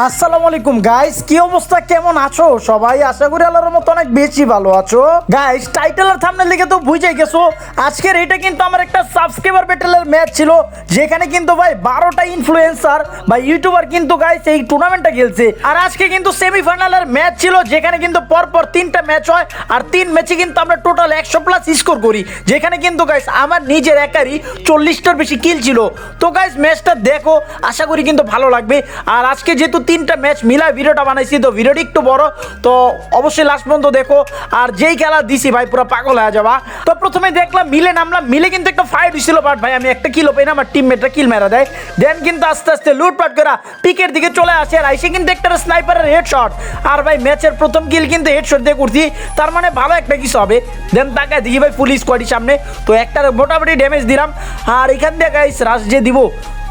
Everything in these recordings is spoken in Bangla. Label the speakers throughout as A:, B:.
A: আসসালামু আলাইকুম গাইস কি অবস্থা? কেমন আছো? সবাই আশা করি আল্লাহর মতো অনেক বেশি ভালো আছো। গাইস টাইটেলের থামনে লিখে তো বুঝে গেছো। আজকের এটা কিন্তু আমার একটা সাবস্ক্রাইবার ব্যাটেলের ম্যাচ ছিল, যেখানে কিন্তু ভাই বারোটা ইনফ্লুয়েন্সার বা ইউটিউবার কিন্তু গাইস এই টুর্নামেন্টটা খেলছে। আর আজকে কিন্তু সেমিফাইনালের ম্যাচ ছিল, যেখানে কিন্তু পরপর তিনটা ম্যাচ হয়, আর তিন ম্যাচে কিন্তু আমরা টোটাল একশো প্লাস স্কোর করি। যেখানে কিন্তু গাইস আমার নিজের একারই চল্লিশটার বেশি কিল ছিল। তো গাইস ম্যাচটা দেখো, আশা করি কিন্তু ভালো লাগবে। আর আজকে যেহেতু তিনটা ম্যাচ মিলায় ভিডিওটা বানাইছি, তো ভিডিওটি একটু বড়। তো অবশ্যই লাস্ট পর্যন্ত দেখো। আর যেই খেলা দিছি ভাই, পুরো পাগল হয়ে যাবা। তো প্রথমে দেখলাম মিলে নামলাম। মিলে কিন্তু একটা ফাইট হয়েছিল বাট ভাই, আমি একটা কিলো পাই না আমার টিমমেটরা কিল মেরা দেয়। দেন কিন্তু আস্তে আস্তে লুটপাট করা পিকের দিকে চলে আসে, আর আইসে কিন্তু একটা স্নাইপারের হেডশট আর ভাই ম্যাচের প্রথম কিল কিন্তু হেডশট দিয়ে করছি। তার মানে ভালো একটা কিছু হবে। দেন তাকায় দেখি ভাই, পুলিশ স্কোয়াডি সামনে। তো একটা মোটামুটি ড্যামেজ দিলাম। আর এখান থেকে রাশ যে দিব।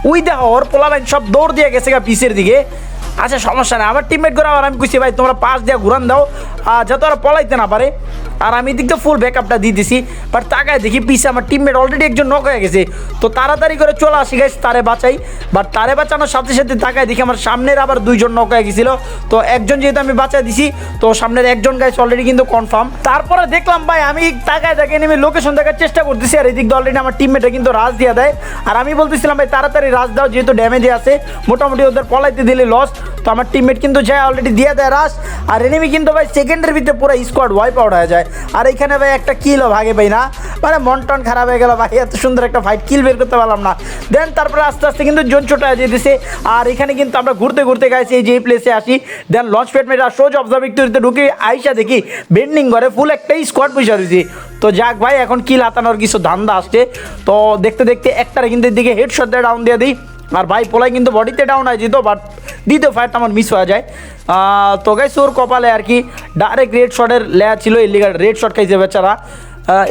A: উই দেখো ওর পোলালাইন সব দৌড় দিয়ে গেছে গা পিসের দিকে। আচ্ছা সমস্যা নেই। আমার টিমমেট করে আবার আমি খুশি ভাই, তোমরা পাশ দিয়ে ঘুরান দাও। আর যাতে ওরা পলাইতে না পারে। আর আমি দিক ফুল ব্যাকআপটা দিয়ে দিছি। বাট তাকায় দেখি পিছে আমার টিমমেট অলরেডি একজন নক হয়ে গেছে। তো তাড়াতাড়ি করে চলে আসি গাইস তারে বাঁচাই। বাট তারে বাঁচানোর সাথে সাথে তাকায় দেখি আমার সামনের আবার দুইজন নক হয়ে গেছিল। তো একজন যেহেতু আমি বাঁচাই দিছি, তো সামনের একজন গাইস অলরেডি কিন্তু কনফার্ম তারপরে দেখলাম, ভাই, আমি তাকায় তাকে নেমে লোকেশন দেখার চেষ্টা করতেছি। আর এদিক অলরেডি আমার টিমমেটে কিন্তু রাজ দিয়ে দেয়। আর আমি বলতেছিলাম, ভাই, তাড়াতাড়ি রাজ দাও যেহেতু ড্যামেজে আছে, মোটামুটি ওদের পলাইতে দিলে লস তো আমার টিমমেট কিন্তু যায় অলরেডি দিয়ে দেয় রাস আর এনিমি কিন্তু ভাই সেকেন্ডের ভিতরে পুরো স্কোয়াড ওয়াইপ আউট হয়ে যায়। আর এখানে ভাই একটা কিলও ভাগে পাই না। মানে মন টন খারাপ হয়ে গেল ভাই, এত সুন্দর একটা ফাইট কিল বের করতে পারলাম না। দেন তারপরে আস্তে আস্তে কিন্তু জোন ছোট হয়ে যেতেছে। আর এখানে কিন্তু আমরা ঘুরতে ঘুরতে গেছি এই যে এই প্লেসে আসি। দেন লঞ্চ প্যাড মেরে আর সোজ অবজার্ভ ভিক্টোরিতে ঢুকে, আইসা দেখি বেন্ডিং করে ফুল একটাই স্কোয়াড পয়সা দিয়েছি তো যাক ভাই, এখন কিল হাতানোর কিছু ধান্দা আসছে। তো দেখতে দেখতে একটারে কিন্তু এদিকে হেডশট দিয়ে ডাউন দিয়ে দিই। আর ভাই, পোলাই কিন্তু বডিতে ডাউন হয়ে যেত বাট দ্বিতীয় ফায়ারটা আমার মিস হয়ে যায়। তো গাইস ওর কপালে আর কি ডাইরেক্ট রেড শটের লেয়ার ছিল ইলিগাল রেড শট খাইছে বেচারা।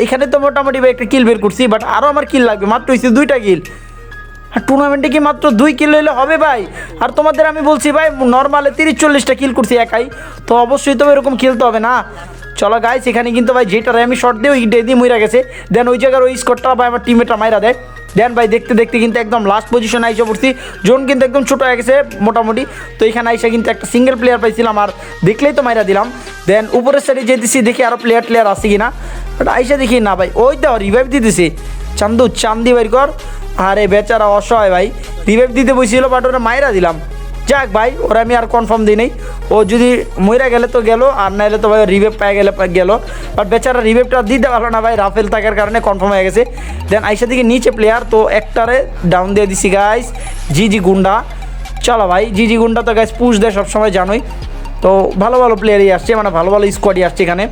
A: এখানে তো মোটামুটি ভাই একটা কিল বের করছি বাট আরও আমার কিল লাগবে, মাত্র হয়েছে দুইটা কিল আর টুর্নামেন্টে কি মাত্র দুই কিল হইলে হবে ভাই? আর তোমাদের আমি বলছি ভাই নর্মালে তিরিশ চল্লিশটা কিল করছি একাই। তো অবশ্যই তো এরকম খেলতে হবে না। চলো গাইস এখানে কিন্তু ভাই যেটারে আমি শর্ট দিয়ে ওই দিয়ে মইরা গেছে। দেন ওই জায়গার ওই স্কোরটা ভাই আমার টিমেটা মাইরা দেয়। দেন ভাই দেখতে দেখতে কিন্তু একদম লাস্ট পজিশনে আইসা পড়ছি। জোন কিন্তু একদম ছোটো হয়ে গেছে মোটামুটি। তো এখানে আইসা কিন্তু একটা সিঙ্গেল প্লেয়ার পাইছিলাম আর দেখলেই তো মাইরা দিলাম। দেন উপরের সাইডে যেতেছি দেখি আরও প্লেয়ার প্লেয়ার আছে কি না বাট আইসা দেখি না ভাই, ওই তো রিভাইভ দিতেছি চান্দু, চান্দি বাইর কর। আরে বেচারা অসহায় ভাই। রিভাইভ দিতে বসছিল বাট ওরা মাইরা দিলাম। যাক ভাই, ওরা আমি আর কনফার্ম দিই নাই। যদি মইরা গেলে তো গেল, আর নাইলে তো ভাই রিভেপ পায়ে গেলে গেলো। বাট বেচারা রিভেপটা দিতে পারল না ভাই রাফেল থাকার কারণে কনফার্ম হয়ে গেছে। দেন আইসা দিকে নিচে প্লেয়ার তো একটারে ডাউন দিয়ে দিছি গাইস জি জি গুন্ডা। চলো ভাই জি জি গুন্ডা তো গাইস পুশ দেয় সবসময়, জানোই। তো ভালো ভালো প্লেয়ারই আসছে মানে ভালো ভালো স্কোয়াডই আসছে এখানে।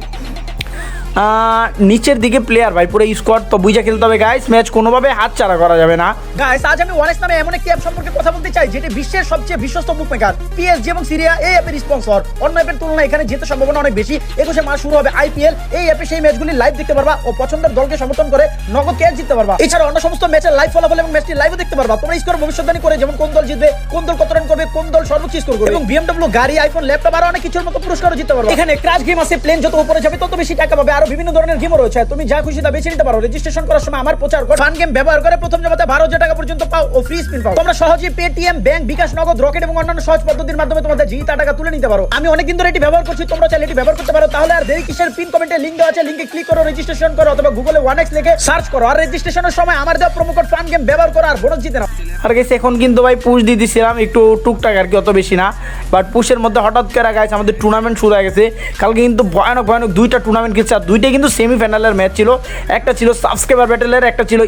A: নিচের দিকে প্লেয়ার ভাই পুরো স্কোয়াড তো বুঝে খেলতে হবে গাইস ম্যাচ কোনোভাবে হাত ছাড়া করা যাবে না।
B: গাইস আজ আমি ওয়ানেস নামে এমন একটি অ্যাপ সম্পর্কে কথা বলতে চাই যেটি বিশ্বের সবচেয়ে বিশ্বস্ত বুক মেকার পিএসজি এবং সিরিয়া এই অ্যাপের স্পন্সর অন্য অ্যাপের তুলনায় এখানে যেতে সম্ভাবনা অনেক বেশি। একুশে মাস শুরু হবে আইপিএল এই অ্যাপে সেই ম্যাচগুলি লাইভ দেখতে পারবা ও পছন্দের দলকে সমর্থন করে নগদ ক্যাশ জিততে পারবা। এছাড়া অন্য সমস্ত ম্যাচের লাইভ ফলাফল এবং ম্যাচটি লাইভও দেখতে পারবা। তোমরা স্কোর ভবিষ্যৎবাণী করে যেমন কোন দল জিতবে কোন দল কত রান করবে কোন দল সর্বোচ্চ স্কোর করবে। এবং বিএমডব্লিউ গাড়ি আইফোন ল্যাপটপ আরও অনেক কিছুর মতো পুরস্কারও জিততে পারবা। এখানে ক্রাশ গেম আছে প্লেন যত উপরে যাবে তত বেশি টাকা পাবে। আরও বিভিন্ন ধরনের গেমও রয়েছে। তুমি যা খুশি তা বেছে নিতে পারো। রেজিস্ট্রেশন করার সময় আমার প্রচার কর ফান গেম ব্যবহার করে প্রথম জমাতে বারো হাজার টাকা পর্যন্ত পাও ও ফ্রি স্পিন পাও। তোমরা সহজে পেটিএম ব্যাংক বিকাশ নগদ রকেট এবং অন্যান্য সহজ পদ্ধতির মাধ্যমে তোমাদের জিতা টাকা তুলে নিতে পারো। আমি অনেকদিন ধরে এটি ব্যবহার করছি, তোমরা চাইলে এটি ব্যবহার করতে পারো। তাহলে আর দেরি কিসের? পিন কমেন্টে লিংক দেওয়া আছে। লিংকে ক্লিক করো রেজিস্ট্রেশন করো অথবা গুগলে ওয়ান এক্স লিখে সার্চ করো। আর রেজিস্ট্রেশনের সময় আমার দেওয়া প্রোমো কোড ফান গেম ব্যবহার করো আর বোনাস জিতে নাও।
A: আর গেছে এখন কিন্তু ভাই পুশ দিয়ে দিছিলাম, একটু টুকটাক আর কি, অত বেশি না। বাট পুশের মধ্যে হঠাৎ করে গাইছে আমাদের টুর্নামেন্ট শুরু হয়ে গেছে। কালকে কিন্তু ভয়ানক ভয়ানক দুইটা টুর্নামেন্ট খেলছে আর দুইটাই কিন্তু সেমিফাইনালের ম্যাচ ছিল। একটা ছিল সাবস্ক্রাইবার ব্যাটেলের একটা ছিল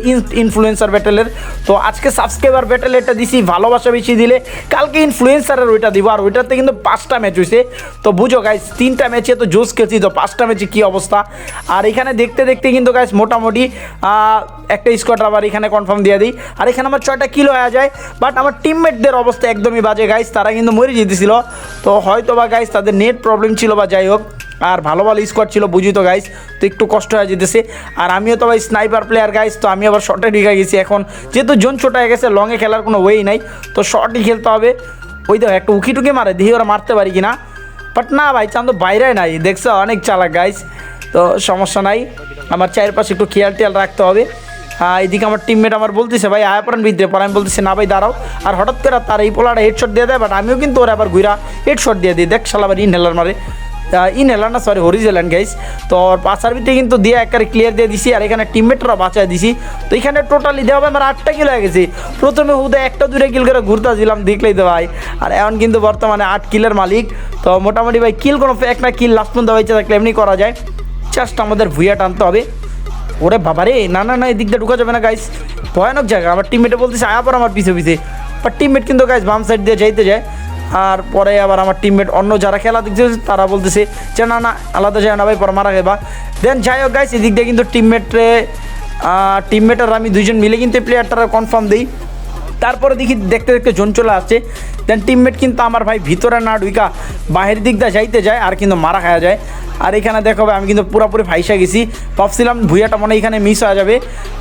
A: ইনফ্লুয়েন্সার ব্যাটেলের তো আজকে সাবস্ক্রাইবার ব্যাটেলেরটা দিছি, ভালোবাসা বেশি দিলে কালকে ইনফ্লুয়েন্সারের ওইটা দিব। আর ওইটাতে কিন্তু পাঁচটা ম্যাচ হয়েছে তো বুঝো গাইস তিনটা ম্যাচে তো জোস খেলছি, তো পাঁচটা ম্যাচে কী অবস্থা? আর এখানে দেখতে দেখতে কিন্তু গাইস মোটামুটি একটা স্কোয়াড আবার এখানে কনফার্ম দিয়ে দিই। আর এখানে আমার ছয়টা কিলো হয়ে যায় বাট আমার টিমমেটদের অবস্থা একদমই বাজে গাইস তারা কিন্তু মরে যেতেছিল। তো হয়তো বা গাইস তাদের নেট প্রবলেম ছিল বা যাই হোক আর ভালো ভালো স্কোয়াড ছিল বুঝি তো গাইস তো একটু কষ্ট হয়ে যেতেছে। আর আমিও তো ভাই স্নাইপার প্লেয়ার গাইস তো আমি আবার শর্টে ঢুকে গেছি এখন। যেহেতু জোন ছোট হয়ে গেছে লংয়ে খেলার কোনো ওয়েই নাই। তো শর্টই খেলতে হবে। ওই তো একটা উকি টুকি মারে, দেখি ওরা মারতে পারি কিনা। বাট না ভাই চান্দ বাইরে নাই। দেখছ, অনেক চালাক গাইস তো সমস্যা নাই। আমার চারপাশে একটু খেয়াল টেয়াল রাখতে হবে। এদিকে আমার টিমমেট আমার বলতেছে, ভাই, আয়া পড়েন ভিতরে। পর আমি বলতেছি, না ভাই, দাঁড়াও। আর হঠাৎ করে তার এই পোলাটা হেডশট দিয়ে দেয় বাট আমিও কিন্তু ওরা আবার ঘুরা হেডশট দিয়ে দিই। দেখ শালা আবার ইনহেলার মারে। ইনহেলার না সরি হরিজেলেন গাইস তো পাশার ভিতরে কিন্তু দিয়ে একবারে ক্লিয়ার দিয়ে দিছি, আর এখানে টিমমেটরা বাঁচায় দিছি। তো এখানে টোটালি দেওয়া আমার আটটা কিল হয়ে গেছে। প্রথমে হুদে একটা দুটো কিল করে ঘুরতেছিলাম, দেখলেই তো ভাই। আর এখন কিন্তু বর্তমানে আট কিলের মালিক। তো মোটামুটি ভাই কিল কোনো একটা কিল লাস্ট পর্যন্ত হয়েছে থাকলে এমনি করা যায়। জাস্ট আমাদের ভুইয়া টানতে হবে। ওরে বাবা রে না না না এদিক দিয়ে ঢুকা যাবে না গাইস ভয়ানক জায়গা। আমার টিমমেটে বলতেছে, আয়া পর আমার পিছে পিছে। বাট টিমমেট কিন্তু গাইস বাম সাইড দিয়ে যাইতে যায়। আর পরে আবার আমার টিমমেট অন্য যারা খেলা দেখছে তারা বলতেছে যে, না না, আলাদা যায় না ভাই, পর মারা খেবা দেন যাই হোক গাইস এদিক দিয়ে কিন্তু টিমমেটরে টিমমেটার আমি দুইজন মিলে কিন্তু প্লেয়ারটা কনফার্ম দিই। তারপরে দেখি দেখতে দেখতে জোন চলে আসছে। দেন টিমমেট কিন্তু আমার ভাই ভিতরে না ঢুইকা বাহির দিক দিয়ে যাইতে যায়, আর কিন্তু মারা খাওয়া যায়। আর এখানে দেখো ভাই, আমি কিন্তু পুরোপুরি ফাইসা গেছি। ভাবছিলাম ভুইয়াটা মনে এখানে মিস হয়ে যাবে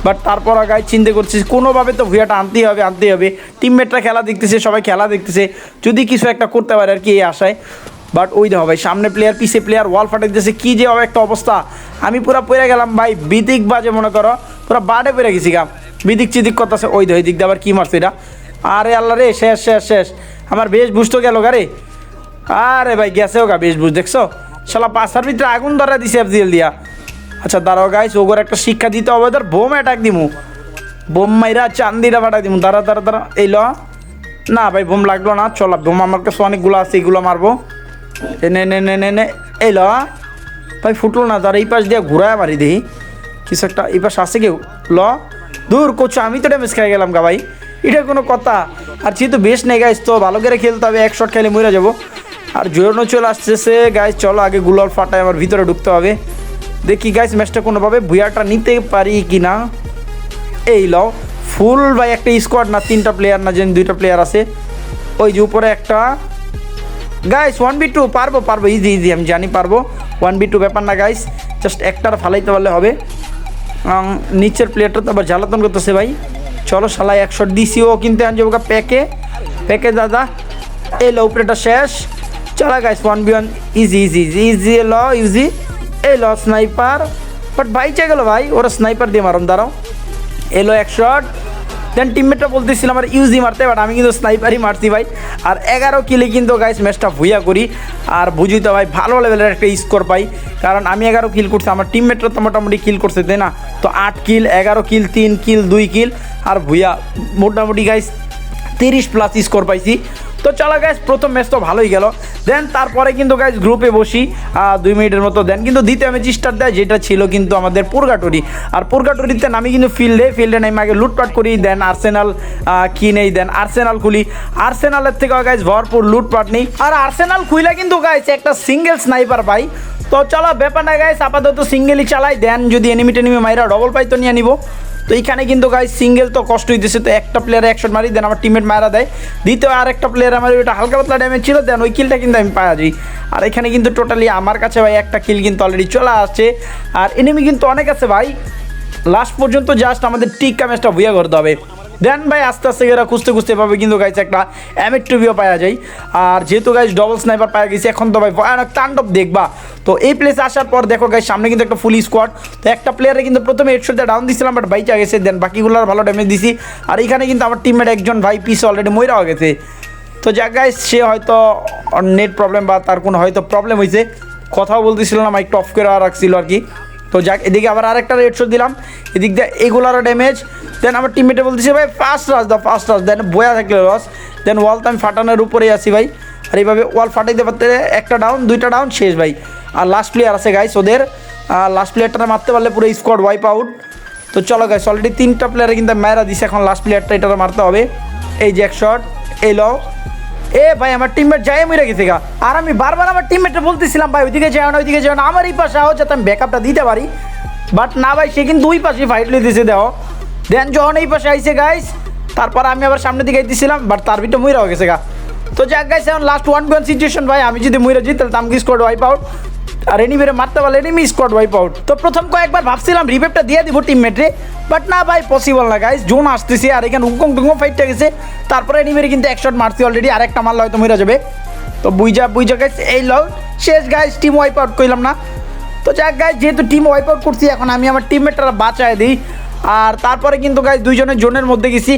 A: বাট তারপর গায়ে চিন্তা করছি, কোনোভাবে তো ভুইয়াটা আনতেই হবে আনতেই হবে। টিমমেটরা খেলা দেখতেছে, সবাই খেলা দেখতেছে। যদি কিছু একটা করতে পারে আর কি এই আশায়। বাট ওই দেখো ভাই, সামনে প্লেয়ার পিছে প্লেয়ার ওয়াল ফাটে দিতেছে, কী যে হবে একটা অবস্থা। আমি পুরো পড়ে গেলাম ভাই, বিদিক বাজে মনে করো, পুরো বাডে পড়ে গেছি গা। বিদিক চিদিক করতেছে, ওই দেখো দিক দিয়ে আবার কী মারছে এটা? আরে আল্লাহ রে, শেষ শেষ শেষ। আমার বেশ বুঝতো গেল গারে আরে ভাই গেছেও গা বেশ বুঝ দেখছ? শালা পাশার ভিতরে আগুন ধরা দিছে এফজিএল দিয়া। আচ্ছা দাঁড়াও গাইস ওগর একটা শিক্ষা দিতে হবে ওদের বোম অ্যাটাক দিমু। বোম মাইরা চান্দিরা ফাটাই দিমু। দাঁড়া দাঁড়া দাঁড়া, এই ল। না ভাই, বোম লাগল না, চল, বোম আমার কাছে অনেকগুলো আছে, এগুলো মারবো। নে নে নে নে নে, এই ল। ভাই, ফুটলো না, তার এই পাশ দিয়ে ঘুরায় মারি দেখি কিছু একটা, এই পাশ আসে কেউ? ল। দূর, কোচ, আমি তো ড্যামেজ খেয়ে গেলাম গা ভাই। এটা কোনো কথা। আর যেহেতু বেশ নেই গাইস তো ভালো করে খেলতে হবে, এক শট খেলে মরে যাব। আর জোরানো চলে আসতেছে গাইস চলো আগে গুলাল ফাটায় আমার ভিতরে ঢুকতে হবে। দেখি গাইস ম্যাচটা কোনোভাবে ভুয়াটা নিতে পারি কি না এই লও ফুল ভাই, একটা স্কোয়াড না, তিনটা প্লেয়ার না, যেন দুইটা প্লেয়ার আছে। ওই যে উপরে একটা। গাইস ওয়ান বি টু পারব পারব ইজি ইজি আমি জানি পারব। ওয়ান বি টু ব্যাপার না গাইস জাস্ট একটার ফালাইতে পারলে হবে। নিচের প্লেটটা তো আবার জ্বালাতন করতেছে ভাই। চলো শালা একশো ডিসিও কিনতে আনছে ওকে প্যাকে। প্যাকে দাদা এই লো প্লেটটা শেষ। চালা guys one B one easy easy easy easy ল ইজি এই ল স্নাইপার বাট ভাই চাই গেল ভাই, ওরা স্নাইপার দিয়ে মারুন দাঁড়াও। এলো এক শট দেন টিমমেটটা বলতেছিলাম আমার ইউজি মারতে বাট আমি কিন্তু স্নাইপারই মারছি ভাই। আর এগারো কিলে কিন্তু গাইস ম্যাচটা ভুইয়া করি। আর বুঝি তো ভাই, ভালো লেভেলের একটা স্কোর পাই। কারণ আমি এগারো কিল করছি, আমার টিমমেটরা তো মোটামুটি কিল করছে, তাই না? তো আট কিল এগারো কিল তিন কিল দুই কিল আর ভুইয়া, মোটামুটি গাইস তিরিশ প্লাস স্কোর পাইছি। তো চলো গাইজ প্রথম ম্যাচ তো ভালোই গেল। দেন তারপরে কিন্তু গাইজ গ্রুপে বসি দুই মিনিটের মতো। দেন কিন্তু দ্বিতীয় ম্যাচ স্টার্ট দেয়, যেটা ছিল কিন্তু আমাদের পুরগাটরি। আর পুরগাটরিতে নামি কিন্তু ফিল্ডে ফিল্ডে নেমে আগে লুটপাট করি দেন আর্সেনাল কিনেই দেন আর্সেনাল খুলি। আর্সেনালের থেকে গাইজ ভরপুর লুটপাট নেই। আর আর্সেনাল খুইলে কিন্তু গাইজ একটা সিঙ্গেল স্নাইপার পাই। তো চলো, ব্যাপার না গাইজ আপাতত সিঙ্গেলই চালাই। দেন যদি এনিমি টেনিমি মাইরা ডবল পাই তো নিয়ে নিবো। তো এইখানে কিন্তু গাই সিঙ্গেল তো কষ্ট হইতেছে তো একটা প্লেয়ারে একশো মারি দেন আমার টিমের মারা দেয়। দ্বিতীয় আর একটা প্লেয়ার আমার ওইটা হালকা পাতলা ড্যামেজ ছিল দেন ওই কিলটা কিন্তু আমি পাওয়া যাই। আর এখানে কিন্তু টোটালি আমার কাছে ভাই একটা কিল কিন্তু অলরেডি চলে আসছে। আর এনিমি কিন্তু অনেক আছে ভাই। লাস্ট পর্যন্ত জাস্ট আমাদের টিকা ম্যাচটা ভুয়া করতে হবে। দেন ভাই, আস্তে আস্তে এরা খুঁজতে খুঁজতে পাবে কিন্তু গাইছে একটা এমিট টুবিও পাওয়া যায়। আর যেহেতু গাইজ ডবল স্নাইপার পাওয়া গেছে, এখন তো ভাই ভয়ানক তাণ্ডব দেখবা। তো এই প্লেসে আসার পর দেখো গাইজ সামনে কিন্তু একটা ফুল স্কোয়াড তো একটা প্লেয়ারে কিন্তু প্রথমে হেডশটে ডাউন দিছিলাম বাট বাইচা গেছে। দেন বাকিগুলোর ভালো ড্যামেজ দিছি। আর এখানে কিন্তু আমার টিমমেট একজন ভাই পিস অলরেডি মইরাও গেছে। তো যাক গাইজ সে হয়তো নেট প্রবলেম বা তার কোনো হয়তো প্রবলেম হয়েছে কথাও বলতেছিল না মাইকটা অফ করে রাখছিল আর কি। তো যাক, এদিকে আবার আরেকটা রেড শট দিলাম। এদিক দিয়ে এগুলারও ড্যামেজ দেন আমার টিমমেটে বলতেছে, ভাই ফার্স্ট রাস দাও ফার্স্ট রাস দেন বয়া থাকলে রস দেন ওয়াল তো আমি ফাটানোর উপরেই আসি ভাই। আর এইভাবে ওয়াল ফাটাইতে পারতে একটা ডাউন দুইটা ডাউন শেষ ভাই। আর লাস্ট প্লেয়ার আছে গাইস ওদের। লাস্ট প্লেয়ারটা মারতে পারলে পুরো স্কোয়াড ওয়াইপ আউট তো চলো গাইস অলরেডি তিনটা প্লেয়ারে কিন্তু মেরা দিছে, এখন লাস্ট প্লেয়ারটা এটা মারতে হবে। এই যে এক শট এই লও। এ ভাই, আমার টিমমেট যাই মরে গেছে গা। আর আমি বারবার আমার টিমমেটকে বলতেছিলাম, ভাই, ওইদিকে যাও না, ওইদিকে যাও না আমার এই পাশে আও, যাতে আমি ব্যাকআপটা দিতে পারি। বাট না ভাই, সে কিন্তু ওই পাশে ফাইট লিতেছে দেও দেন যখন এই পাশে আইছে গাইস তারপর আমি আবার সামনের দিকে দিছিলাম বাট তার ভিতরে মইরা হয়ে গেছে গা। তো যাক গাইস এখন লাস্ট ওয়ান ওয়ান সিচুয়েশন ভাই। আমি যদি মইরা জিত, তাহলে তামকি স্কোয়াড ওয়াইপ আউট আর এনিমেরে মারতে পারলে এনিমি স্কোয়াড ওয়াইপ আউট তো প্রথম কয়েকবার ভাবছিলাম রিভেপটা দিয়ে দিব টিমমেটরে বাট না ভাই পসিবল না গাইস জোন আসতেছে আর এখানে উকং টুকং ফাইটটা গেছে। তারপরে এনিমেরে কিন্তু এক শট মারছি অলরেডি আর একটা মারলে হয়তো মরে যাবে। তো বুইজা বুইজা গাইস এই লও শেষ গাইস টিম ওয়াইপ আউট করলাম না। তো যাক গাইস যেহেতু টিম ওয়াইপ আউট করছি, এখন আমি আমার টিমমেটরা বাঁচায় দিই। আর তারপরে কিন্তু গাইজ দুইজনের জোনের মধ্যে গেছি।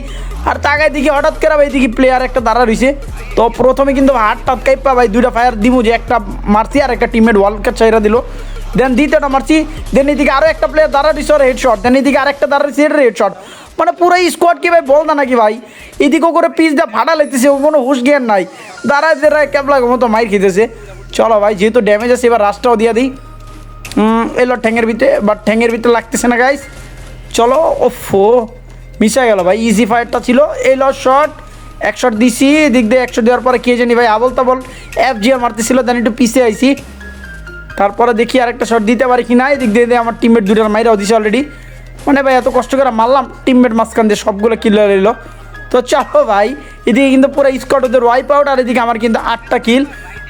A: আর তাকায় দেখি হঠাৎ করে ভাই দিকে প্লেয়ার একটা দাঁড়া রয়েছে তো প্রথমে কিন্তু হাত টাত কাইপা ভাই দুইটা ফায়ার দিমু যে একটা মারছি আর একটা টিমমেট ওয়ার্ল্ড কাপ চাইরা দিল। দেন দ্বিতীয়টা মারছি দেন এদিকে আরও একটা প্লেয়ার দাঁড়া দিচ্ছে ওর হেডশট দেন এদিকে আরেকটা দাঁড়া দিচ্ছে এর হেডশট মানে পুরো স্কোয়াড কি ভাই বল না নাকি ভাই? এদিকেও করে পিস দিয়ে ফাটা লাগতেছে ও কোনো হুশ জ্ঞান নাই। দাঁড়ায় দাঁড়ায় ক্যাবলার মতো মাইর খেতেছে। চলো ভাই, যেহেতু ড্যামেজ আছে, এবার রাস্তাও দিয়ে দিই। এলো ঠ্যাঙের ভিতরে বাট ঠ্যাঙের ভিতরে লাগতেছে না গাইস চলো, ওফো, মিশা গেল ভাই ইজি ফায়ারটা ছিল। এলো শট এক শট দিছি, এদিক দিয়ে একশো দেওয়ার পরে কে জানি ভাই আবল তাবল এফ জিয়া মারতেছিল দেন একটু পিছে আইছি। তারপরে দেখি আরেকটা শট দিতে পারি কি না, এদিক দিয়ে আমার টিমমেট দুটার মাইরাও দিছে অলরেডি মানে ভাই, এত কষ্ট করে মারলাম টিমমেট মাঝখান দিয়ে সবগুলো কিল এলো। তো চলো ভাই, এদিকে কিন্তু পুরো স্কট ওদের ওয়াইপ আউট আর এদিকে আমার কিন্তু আটটা কিল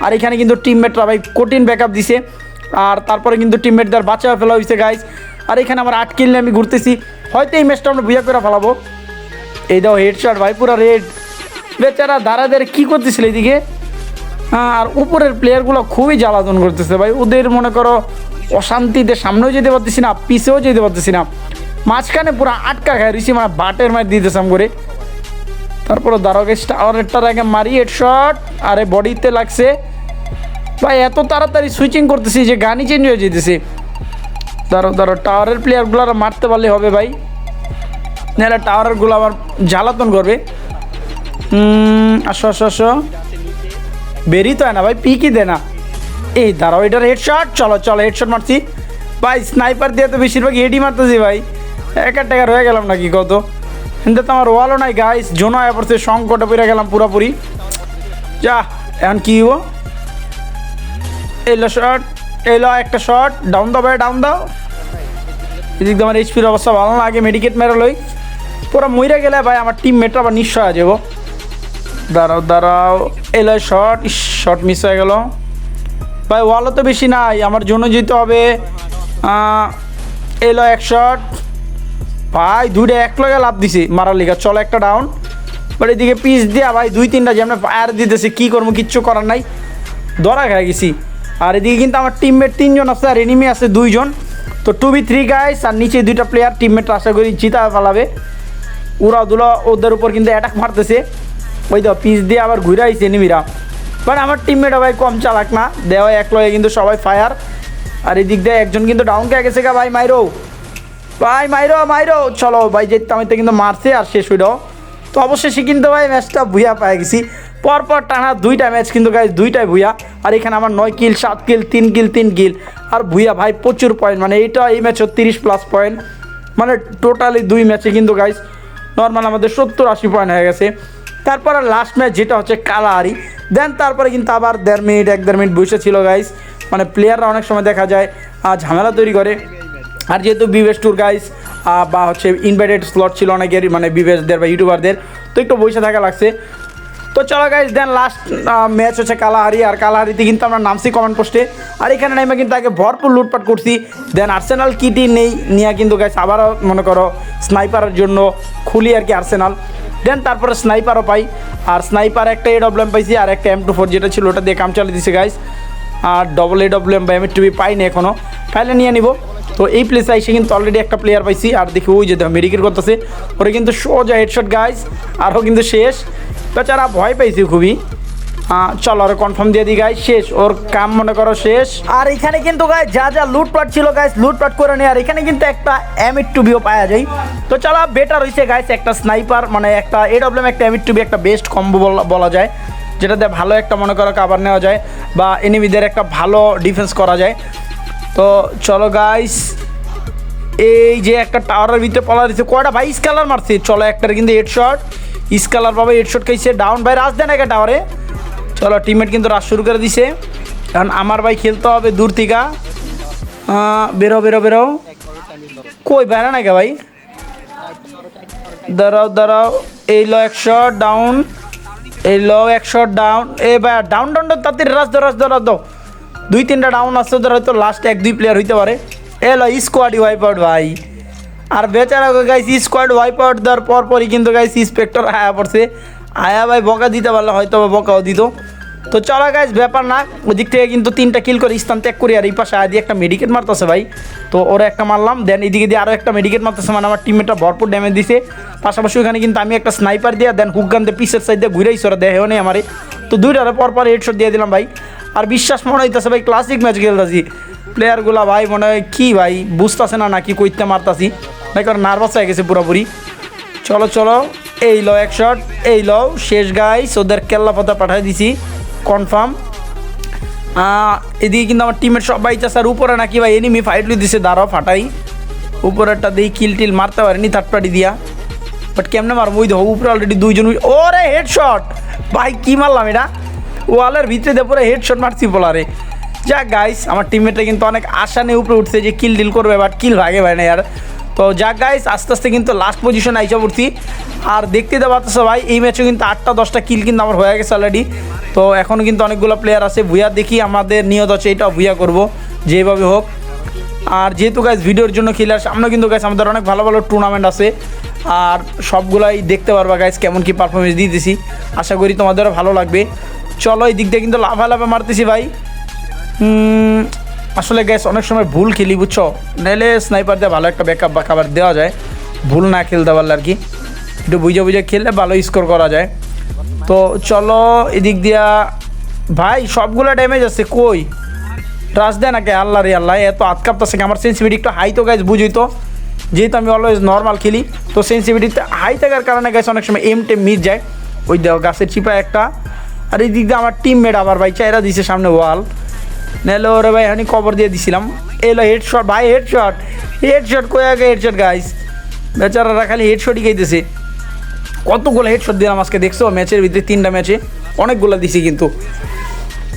A: আর এখানে কিন্তু টিমমেটরা ভাই কঠিন ব্যাকআপ দিছে। আর তারপরে কিন্তু টিমমেটদের বাঁচা ফেলা হয়েছে গাইজ আর এখানে আমার আট কিনলে আমি ঘুরতেছি। হয়তো এই ম্যাচটা আমরা বুঝা করে ফেলাবো। এই দাও হেডশট ভাই পুরো রেড বেচারা দাঁড়াদের কী করতেছিল এইদিকে হ্যাঁ, আর উপরের প্লেয়ারগুলো খুবই জ্বালাতন করতেছে ভাই। ওদের মনে করো অশান্তিতে সামনেও যেতে পারতেছি না পিছেও যেতে পারতেছি না। মাঝখানে পুরো আটকা খায় রিসি মানে বাটের মার দিতেছিলাম করে। তারপরে দারোগে টাওয়ারেরটার আগে মারি হেডশট আরে বডিতে লাগছে। ভাই এত তাড়াতাড়ি সুইচিং করতেছি যে গানই চেঞ্জ হয়ে যেতেছে। ধরো ধরো টাওয়ারের প্লেয়ারগুলো আর মারতে পারলে হবে ভাই। নাহলে টাওয়ারেরগুলো আবার জ্বালাতন করবে। আসো আসো আসো। বেরি তো হয় না ভাই, পিকই দে না। এই দাঁড়াও এটার হেডশট চলো চলো হেডশট মারছি। ভাই স্নাইপার দিয়ে তো বেশিরভাগ হেডই মারতেছি ভাই। এক এক টাকা রয়ে গেলাম নাকি কত? কিন্তু তো আমার ওয়ালও নাই গাইস জোনো আয়া পড়ছে, সংকটে পড়ে গেলাম পুরোপুরি। যা, এখন কি হব এলো শট এলো একটা শট ডাউন দাও ভাই ডাউন দাও। এদিক আমার এইচপির অবস্থা ভালো না, আগে মেডিকেট মেরে লই। পুরো মইরা গেলে ভাই আমার টিম মেটরা আবার নিশ্চয় আ যাব দাঁড়াও দাঁড়াও। এলো শট শট মিস হয়ে গেল। ভাই ওয়ালও তো বেশি নাই, আমার জন্য যেতে হবে এলো এক শট ভাই, দুইটা এক লগে লাভ দিছি মারার লিগা, চলো একটা ডাউন বাট এদিকে পিস দিয়া ভাই, দুই, তিনটা যেমন ফায়ার দিতেছে, কী করব, কিচ্ছু করার নাই। ধরা খেয়ে গেছি। আর এদিকে কিন্তু আমার টিমমেট তিনজন আছে, আর এনিমি আছে দুইজন। তো টু বি থ্রি গাইস আর নিচে দুইটা প্লেয়ার টিমমেট আশা করি জিতা ফেলাবে উড়া দুলা ওদের উপর কিন্তু অ্যাটাক মারতেছে। ওই তো পিস দিয়ে আবার ঘুরে আইছে এনিমিরা বাট আমার টিমমেট ভাই কম চালাক না। দেওয়া এক লয়ে কিন্তু সবাই ফায়ার আর এদিক দিয়ে একজন কিন্তু ডাউন কে গেছে গা ভাই, মাইরো। ভাই, মাইরো মাইরো। চলো ভাই যেতে আমি তো কিন্তু মারছে আর শেষ হইল। তো অবশেষে কিন্তু ভাই ম্যাচটা ভুয়া পাই গেছি। পরপর টানা দুইটা ম্যাচ কিন্তু গাই দুইটাই ভুয়া। আর এখানে আমার নয় কিল সাত কিল তিন কিল তিন কিল আর ভুয়া ভাই প্রচুর পয়েন্ট মানে এইটা এই ম্যাচের তিরিশ প্লাস পয়েন্ট মানে টোটালি দুই ম্যাচে কিন্তু গাইস নর্মাল আমাদের সত্তর আশি পয়েন্ট হয়ে গেছে। তারপরে লাস্ট ম্যাচ যেটা হচ্ছে কালাহারি দেন তারপরে কিন্তু আবার দেড় মিনিট এক দেড় মিনিট বসে ছিল গাইস মানে প্লেয়াররা অনেক সময় দেখা যায় আহ, ঝামেলা তৈরি করে। আর যেহেতু বিবেশ ট্যুর গাইস বা হচ্ছে ইনভাইটেড স্লট ছিল অনেকের মানে বিবেশদের বা ইউটিউবারদের তো একটু বসে থাকা লাগছে। তো চলো গাইস দেন লাস্ট ম্যাচ হচ্ছে কালাহারি, আর কালাহারিতে কিন্তু আমরা নামছি কমেন্ট পোস্টে আর এখানে নেমে কিন্তু আগে ভরপুর লুটপাট করছি। দেন আর্সেনাল কিটি নেই, নিয়ে কিন্তু গাইস আবারও মনে করো স্নাইপারের জন্য খুলি আর কি আর্সেনাল দেন তারপরে স্নাইপারও পাই। আর স্নাইপার একটা এ ডব্লিউ পাইছি, আর একটা এম টু ফোর যেটা ছিল ওটা দিয়ে কাম চালিয়ে দিছে গাইস আর ডবল এ ডব্লিউ এম বা এম টুবি পাইনি এখনও পাইলে নিয়ে নিব। তো এই প্লেসে এসে কিন্তু অলরেডি একটা প্লেয়ার পাইছি, আর দেখি ওই যে মেডিকেল করতেছে। ওরা কিন্তু সোজা হেডশট গাইস আরও কিন্তু শেষ। বেচারা ভয় পাইছি খুবই। চলো আর কনফার্ম দিয়ে দিই গাইস শেষ। ওর কাম মনে করো শেষ। আর এখানে কিন্তু গাইস যা যা লুটপাট ছিল গাইস লুটপাট করে নিয়ে আর এখানে কিন্তু একটা এমিট টুবিও পাওয়া যায়। তো চলো বেটার হয়েছে গাইস একটা স্নাইপার মানে একটা এ ডব্লিউ একটা এমিট টুবি একটা বেস্ট কম্বো বলা যায়। যেটাতে ভালো একটা, মনে করো কাবার নেওয়া যায় বা এনিমিদের একটা ভালো ডিফেন্স করা যায়। তো চলো গাইস এই যে একটা টাওয়ারের ভিতরে পলা দিচ্ছে কয়টা? ভাই স্কালার মারছে। চলো, একটার কিন্তু হেড শট স্কালার পাবে হেড শট খাইছে। ডাউন ভাই রাজ দেন একা টাওয়ারে চলো টিমমেট কিন্তু রাজ শুরু করে দিছে। কারণ আমার ভাই খেলতে হবে দূর থেকে। বেরো বেরো বেরো। কই বেড়া না কে ভাই? দাঁড়াও দাঁড়াও। এই লো এক শট ডাউন এই লো এক শট ডাউন এ ভাই ডাউন ডাউন রাস দাও রাস দাও রাস দাও। দুই, তিনটা ডাউন আসতে ওদের হয়তো লাস্ট এক, দুই প্লেয়ার হইতে পারে। এ লো স্কোয়াডি ওয়াইপ আউট ভাই। আর বেচারা গাইস স্কোয়াড ওয়াইপ আউট দেওয়ার পর পরই কিন্তু গাইস ইন্সপেক্টর আয়া পড়ছে। আয়া ভাই বকা দিতে পারলে হয়তো বা বকাও দিত। তো চলো গাইজ ব্যাপার না, ওদিক থেকে কিন্তু তিনটা কিল করে স্থান ত্যাগ করি আর এই পাশে আদি একটা মেডিকেট মারতেছে ভাই। তো ওরা একটা মারলাম দেন এদিকে দিয়ে আরও একটা মেডিকেট মারতেছে মানে আমার টিমমেটটা ভরপুর ড্যামেজ দিছে। পাশাপাশি ওখানে কিন্তু আমি একটা স্নাইপার দিয়ে দেন হুক গান দিয়ে পিসের সাইড দিয়ে ঘুরেই সরা, দেহেও নেই আমারে। তো দুইটারে পর পর হেডশট দিয়ে দিলাম ভাই। আর বিশ্বাস মনে হইতেছে ভাই ক্লাসিক ম্যাচ খেলতেছি। প্লেয়ারগুলা ভাই মনে হয় কী ভাই, বুঝতেছে না নাকি কইতে মারতাছি। কারণ নার্ভাস হয়ে গেছে পুরোপুরি। চলো চলো, এই লো এক শট এই লো শেষ গাইস ওদের কেল্লা পাতা পাঠিয়ে দিছি কনফার্ম এদিকে কিন্তু আমার টিমের সব সবাই চাষার উপরে নাকি ভাই এনিমি ফাইট লুই দিছে, দাঁড়াও, ফাটাই। উপরেরটা দিয়ে কিল টিল মারতে পারেনি থার্ড পার্টি দিয়া। বাট কেমনে মারবো, ওই দেখো, উপরে অলরেডি দুইজন ওরে হেডশট ভাই, কি মারলাম এটা? ওয়ালের ভিতরে দিয়ে পুরো হেডশট মারছি বলারে। যা গাইস আমার টিমমেটটা কিন্তু অনেক আশা নিয়ে উপরে উঠছে যে কিল ডিল করবে বাট কিল ভাগে ভাই না ইয়ার তো যাক গাইস আস্তে আস্তে কিন্তু লাস্ট পজিশন আইসা পড়ছি। আর দেখতে দেওয়া পারতেছো ভাই, এই ম্যাচে কিন্তু আটটা, দশটা কিল কিন্তু আমার হয়ে গেছে অলরেডি তো এখনও কিন্তু অনেকগুলো প্লেয়ার আছে, ভুয়া দেখি আমাদের নিয়ত আছে এটা ভুয়া করব, যেভাবে হোক। আর যেহেতু গাইস ভিডিওর জন্য খেলে সামনে কিন্তু গাইস আমাদের অনেক ভালো ভালো টুর্নামেন্ট আছে। আর সবগুলাই দেখতে পারবা গাইস কেমন কি পারফরমেন্স দিতেছি। আশা করি তোমাদেরও ভালো লাগবে। চলো, এই দিক দিয়ে কিন্তু লাভা লাভা মারতেছি ভাই। আসলে গ্যাস অনেক সময় ভুল খেলি, বুঝছ? নাহলে স্নাইপার দিয়ে ভালো একটা ব্যাকআপ বা খাবার দেওয়া যায়। ভুল না খেলতে পারলে আর কি। একটু বুঝে বুঝে খেললে ভালো স্কোর করা যায়। তো চলো, এদিক দিয়া। ভাই, সবগুলো ড্যামেজ আছে, কই? রাস দেয় নাকি? আল্লাহ রে আল্লাহ এত আটকাপতেছে আমার সেন্সিভিটি একটু হাই তো গাইজ বুঝি তো। যেহেতু আমি অলওয়েজ নর্মাল খেলি, তো সেন্সিভিটিতে হাই থাকার কারণে গাছ অনেক সময় এম টেম মিস যায়। ওই দেও গাছের চিপা একটা। আর এই দিক দিয়ে আমার টিমমেট আবার ভাই চাইরা দিছে সামনে ওয়াল নাহলে ওরে ভাই, আমি কবর দিয়ে দিছিলাম। এলো হেডশট ভাই হেডশট হেডশট কয়ে আগে হেডশট গাইস বেচারারা খালি হেডশটই খাইতেছে। কতগুলো হেডশট দিলাম আজকে, দেখছ? ম্যাচের ভিতরে তিনটা ম্যাচে অনেকগুলো দিছি কিন্তু।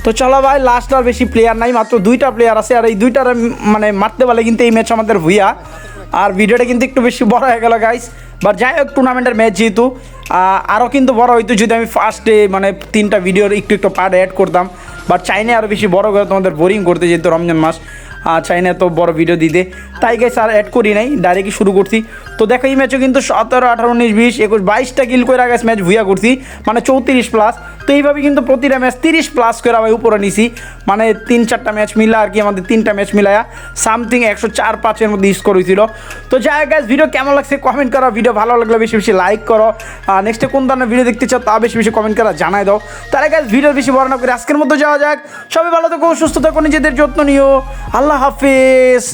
A: তো চলো ভাই লাস্ট আর বেশি প্লেয়ার নাই, মাত্র দুইটা প্লেয়ার আছে, আর এই দুইটার মানে মারতে পারলে কিন্তু এই ম্যাচ আমাদের ভুইয়া। আর ভিডিওটা কিন্তু একটু বেশি বড় হয়ে গেল গাইস বাট যাই হোক টুর্নামেন্টের ম্যাচ যেহেতু আরও কিন্তু বড় হইতো যদি আমি ফার্স্টে মানে তিনটা ভিডিওর একটু একটু পার্ট অ্যাড করতাম। বাট চাইনে আরও বেশি বড় করে তোমাদের বোরিং করতে যেহেতু রমজান মাস, আর চাই না তো বড় ভিডিও দিতে তাই গেছে আর অ্যাড করি নাই ডাইরেক্টই শুরু করছি। তো দেখো, এই ম্যাচও কিন্তু সতেরো, আঠারো, উনিশ, বিশ, একুশ, বাইশটা কিল করে আগে ম্যাচ ভুয়া করছি মানে চৌত্রিশ প্লাস তো এইভাবে কিন্তু প্রতিটা ম্যাচ তিরিশ প্লাস করে আমি উপরে নিছি। মানে তিন চারটা ম্যাচ মিলা আর কি, আমাদের তিনটা ম্যাচ মিলায়া। সামথিং একশো চার পাঁচের মধ্যে স্কোর হয়েছিল। তো যাই হোক ভিডিও কেমন লাগছে কমেন্ট করো। ভিডিও ভালো লাগলে বেশি বেশি লাইক করো। আর নেক্সটে কোন ধরনের ভিডিও দেখতে চাও তা বেশি বেশি কমেন্ট করা জানাই দাও। তাহলে গাছ ভিডিও বেশি বড় না করে আজকের মতো যাওয়া যাক। সবাই ভালো থাকো, সুস্থ থাকো, নিজেদের যত্ন নিও। আল্লাহ হাফিজ।